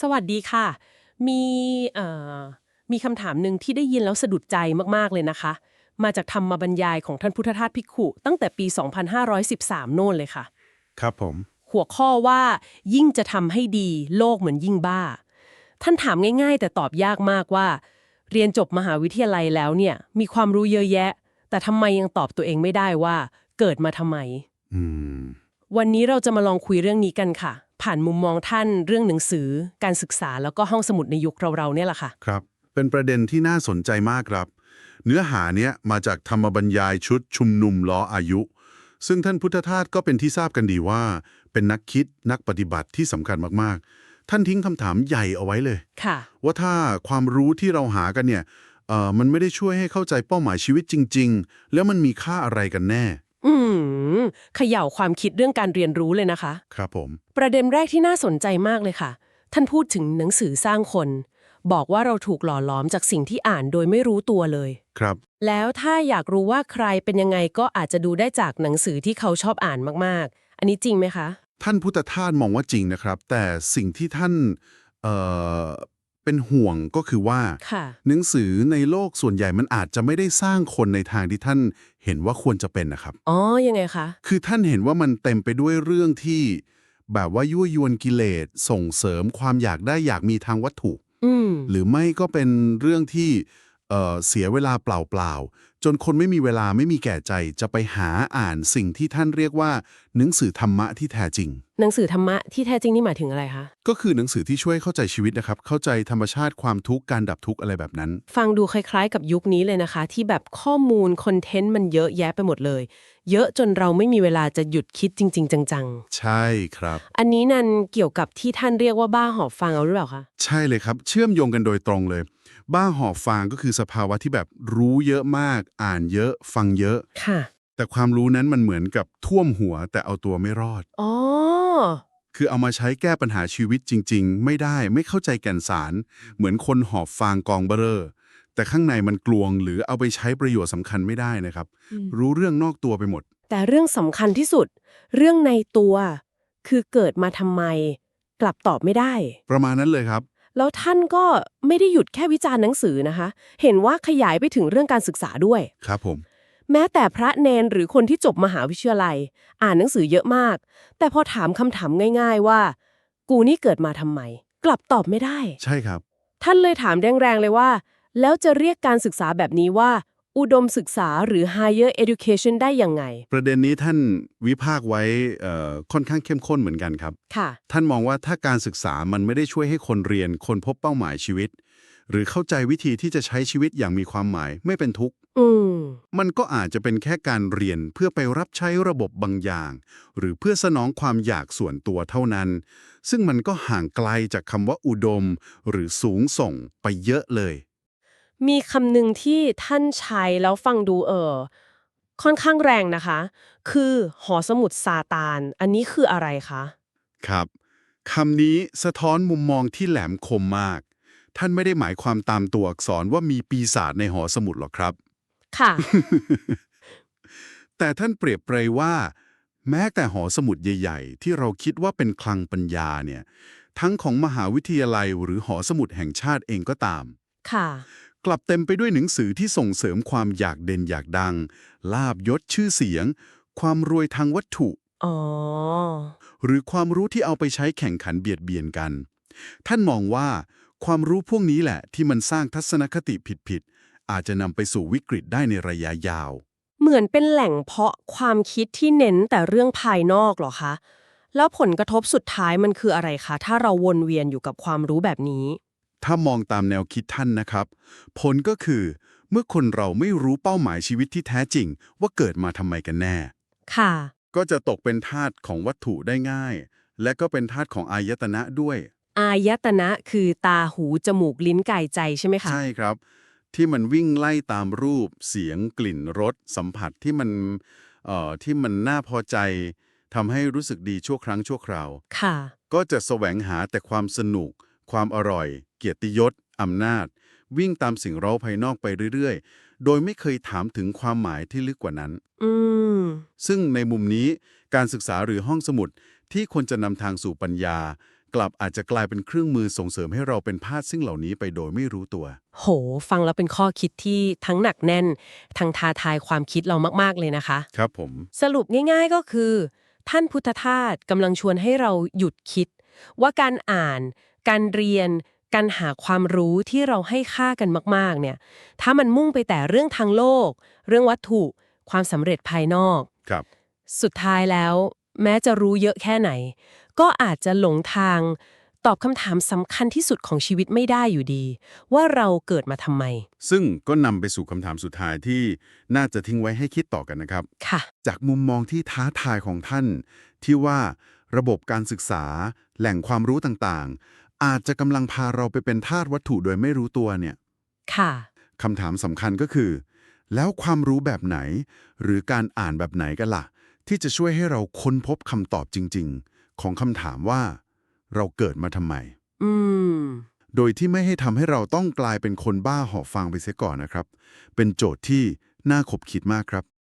สวัสดีค่ะ มีเอ่อมีคำถามหนึ่งที่ได้ยินแล้วสะดุดใจมาก ๆ เลยนะคะ มาจากธรรมบรรยายของท่านพุทธทาสภิกขุ ตั้งแต่ปี 2513 โน่นเลยค่ะ ครับผม หัวข้อว่า ยิ่งจะทำให้ดี โลกเหมือนยิ่งบ้า ท่านถามง่ายๆ แต่ตอบยากมากว่า เรียนจบมหาวิทยาลัยแล้วเนี่ย มีความรู้เยอะแยะ แต่ทำไมยังตอบตัวเองไม่ได้ว่า เกิดมาทำไม อืม วันนี้เราจะมาลองคุยเรื่องนี้กันค่ะ ผ่านมุมมองท่านเรื่องหนังสือ การศึกษาแล้วก็ห้องสมุดในยุคเราๆเนี่ยแหละค่ะ ครับ เป็นประเด็นที่น่าสนใจมากครับ เนื้อหาเนี้ยมาจากธรรมบรรยายชุดชุมนุมล้ออายุ ซึ่งท่านพุทธทาสก็เป็นที่ทราบกันดีว่า เป็นนักคิดนักปฏิบัติที่สำคัญมากๆ ท่านทิ้งคำถามใหญ่เอาไว้เลย ค่ะ ว่าถ้าความรู้ที่เราหากันเนี่ยเอ่อมันไม่ได้ช่วยให้เข้าใจเป้าหมายชีวิตจริง ๆ แล้วมันมีค่าอะไรกันแน่ อืมเขย่าความคิดเรื่องการเรียนรู้เลยนะคะ ครับผม ประเด็นแรกที่น่าสนใจมากเลยค่ะ ท่านพูดถึงหนังสือสร้างคน บอกว่าเราถูกหล่อหลอมจากสิ่งที่อ่านโดยไม่รู้ตัวเลย ครับ แล้วถ้าอยากรู้ว่าใครเป็นยังไงก็อาจจะดูได้จากหนังสือที่เขาชอบอ่านมากๆ อันนี้จริงไหมคะ ท่านพุทธทาสมองว่าจริงนะครับ แต่สิ่งที่ท่านเอ่อ เป็นห่วงก็คือว่าค่ะหนังสือในโลกส่วนใหญ่มันอาจจะไม่ได้สร้างคนในทางที่ท่านเห็นว่าควรจะเป็นนะครับ อ๋อ ยังไงคะ คือท่านเห็นว่ามันเต็มไปด้วยเรื่องที่ แบบว่ายั่วยวนกิเลสส่งเสริมความอยากได้อยากมีทางวัตถุอืมหรือไม่ก็เป็นเรื่องที่ เอ่อเสียเวลาเปล่าๆ จนคนไม่มีเวลาไม่มีแก่ใจจะไปหาอ่านสิ่งที่ท่านเรียกว่า หนังสือธรรมะที่แท้จริง หนังสือธรรมะที่แท้จริงนี่หมายถึงอะไรคะ ก็คือหนังสือที่ช่วยเข้าใจชีวิตนะครับ เข้าใจธรรมชาติความทุกข์การดับทุกข์อะไรแบบนั้น ฟังดูคล้ายๆ กับยุคนี้เลยนะคะ ที่แบบข้อมูลคอนเทนต์มันเยอะแยะไปหมดเลย เยอะจนเราไม่มีเวลาจะหยุดคิดจริง ๆ จังใช่ครับๆอันนี้นันเกี่ยวกับที่ท่านเรียกว่าบ้าหอบฟังเอาหรือเปล่าคะ ใช่เลยครับ เชื่อมโยงกันโดยตรงเลย บ้าหอบฟางก็คือสภาวะที่แบบรู้เยอะมาก อ่านเยอะ ฟังเยอะ ค่ะ แต่ความรู้นั้นมันเหมือนกับท่วมหัวแต่เอาตัวไม่รอด อ๋อ คือเอามาใช้แก้ปัญหาชีวิตจริง ๆ ไม่ได้ไม่เข้าใจแก่นสาร เหมือนคนหอบฟางกองเบอเรอร์แต่ข้างในมันกลวง หรือเอาไปใช้ประโยชน์สำคัญไม่ได้นะครับ อืม รู้เรื่องนอกตัวไปหมด แต่เรื่องสำคัญที่สุด เรื่องในตัว คือเกิดมาทำไม กลับตอบไม่ได้ ประมาณนั้นเลยครับ แล้วท่านก็ไม่ได้หยุดแค่วิจารณ์หนังสือนะคะ เห็นว่าขยายไปถึงเรื่องการศึกษาด้วย ครับผม แม้แต่พระเนนหรือคนที่จบมหาวิทยาลัย อ่านหนังสือเยอะมาก แต่พอถามคำถามง่าย ๆ ว่า กูนี่เกิดมาทำไม กลับตอบไม่ได้ ใช่ครับ ท่านเลยถามแรงๆเลยว่า แล้วจะเรียกการศึกษาแบบนี้ว่า อุดมศึกษาหรือ higher education ได้ยังไง ประเด็นนี้ท่านวิพากษ์ไว้เอ่อค่อนข้างเข้มข้นเหมือนกันครับ ค่ะ ท่านมองว่าถ้าการศึกษามันไม่ได้ช่วยให้คนเรียนคนพบเป้าหมายชีวิต หรือเข้าใจวิธีที่จะใช้ชีวิตอย่างมีความหมายไม่เป็นทุกข์ อืม มันก็อาจจะเป็นแค่การเรียนเพื่อไปรับใช้ระบบบางอย่าง หรือเพื่อสนองความอยากส่วนตัวเท่านั้น ซึ่งมันก็ห่างไกลจากคำว่าอุดม หรือสูงส่งไปเยอะเลย มีคำหนึ่งที่ท่านใช้แล้วฟังดูเออค่อนข้างแรงนะคะ คือหอสมุดซาตาน อันนี้คืออะไรคะ ครับคำนี้สะท้อนมุมมองที่แหลมคมมาก ท่านไม่ได้หมายความตามตัวอักษรว่ามีปีศาจในหอสมุดหรอกครับ ค่ะ แต่ท่านเปรียบเปรยว่า แม้แต่หอสมุดใหญ่ ๆ ที่เราคิดว่าเป็นคลังปัญญาเนี่ย ทั้งของมหาวิทยาลัยหรือหอสมุดแห่งชาติเองก็ตาม ค่ะ กลับเต็มไปด้วยหนังสือที่ส่งเสริมความอยากเด่นอยากดัง ลาบยศชื่อเสียง ความรวยทางวัตถุ อ๋อ หรือความรู้ที่เอาไปใช้แข่งขันเบียดเบียนกัน ท่านมองว่า ความรู้พวกนี้แหละที่มันสร้างทัศนคติผิดๆ อาจจะนำไปสู่วิกฤตได้ในระยะยาว เหมือนเป็นแหล่งเพาะความคิดที่เน้นแต่เรื่องภายนอกเหรอคะ แล้วผลกระทบสุดท้ายมันคืออะไรคะ ถ้าเราวนเวียนอยู่กับความรู้แบบนี้ ถ้ามองตามแนวคิดท่านนะครับ ผลก็คือ เมื่อคนเราไม่รู้เป้าหมายชีวิตที่แท้จริง ว่าเกิดมาทำไมกันแน่ ค่ะ ก็จะตกเป็นทาสของวัตถุได้ง่าย และก็เป็นทาสของอายตนะด้วย อายตนะคือตาหู จมูก ลิ้นกายใจใช่ไหมคะ ใช่ครับ ที่มันวิ่งไล่ตามรูป เสียงกลิ่นรสสัมผัสที่มันเอ่อที่มันน่าพอใจทำให้รู้สึกดีชั่วครั้งชั่วคราว ค่ะ ก็จะแสวงหาแต่ความสนุก ความอร่อยเกียรติยศอำนาจ วิ่งตามสิ่งเร้าภายนอกไปเรื่อยๆ โดยไม่เคยถามถึงความหมายที่ลึกกว่านั้น อืม ซึ่งในมุมนี้การศึกษาหรือห้องสมุดที่ควรจะนำทางสู่ปัญญา กลับอาจจะกลายเป็นเครื่องมือส่งเสริมให้เราเป็นพาดซึ่งเหล่านี้ไปโดยไม่รู้ตัว โห ฟังแล้วเป็นข้อคิดที่ทั้งหนักแน่น ทั้งท้าทายความคิดเรามากๆเลยนะคะ ครับผม สรุปง่ายๆก็คือ ท่านพุทธทาสกำลังชวนให้เราหยุดคิด ว่าการอ่าน การเรียน การหาความรู้ที่เราให้ค่ากันมาก ๆ เนี่ย ถ้ามันมุ่งไปแต่เรื่องทางโลก เรื่องวัตถุ ความสำเร็จภายนอก ครับ สุดท้ายแล้ว แม้จะรู้เยอะแค่ไหน ก็อาจจะหลงทางตอบคำถามสำคัญที่สุดของชีวิตไม่ได้อยู่ดี ว่าเราเกิดมาทำไม ซึ่งก็นำไปสู่คำถามสุดท้ายที่น่าจะทิ้งไว้ให้คิดต่อกันนะครับ ค่ะ จากมุมมองที่ท้าทายของท่าน ที่ว่าระบบการศึกษา แหล่งความรู้ต่างๆ อาจจะกำลังพาเราไปเป็นทาสวัตถุโดยไม่รู้ตัวเนี่ยค่ะคำถามสำคัญก็คือ แล้วความรู้แบบไหน หรือการอ่านแบบไหนกันล่ะ ที่จะช่วยให้เราค้นพบคำตอบจริง ๆ ของคำถามว่า เราเกิดมาทำไม อืมโดยที่ไม่ให้ทำให้เราต้องกลายเป็นคนบ้าหอบฟังไปเสียก่อนนะครับ เป็นโจทย์ที่น่าขบคิดมากครับ